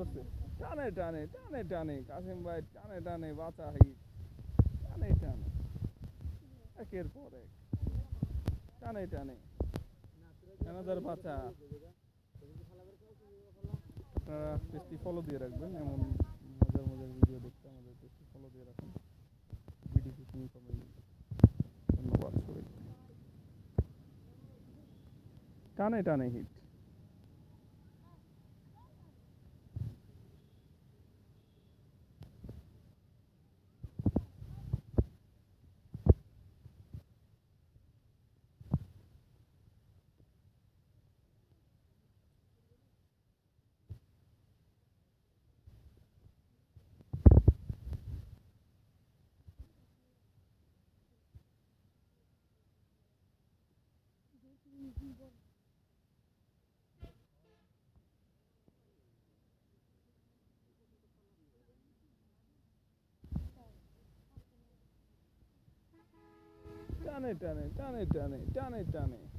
ধরছে টানে টানে টানে টানে, কাসিম ভাই, টানে টানে, বাঁচা হিট টানে টানে। একের পর এক। টানে টানে। এনাদার বাঁচা। আপনারা পেজটি ফলো দিয়ে রাখবেন, এমন মজার মজার ভিডিও দেখতে আমাদের পেজটি ফলো দিয়ে রাখুন। ভিডিও পিকিং কমেডি ধন্যবাদ সবাইকে। টানে টানে hit done it, done it, done it, done it, done it, done it.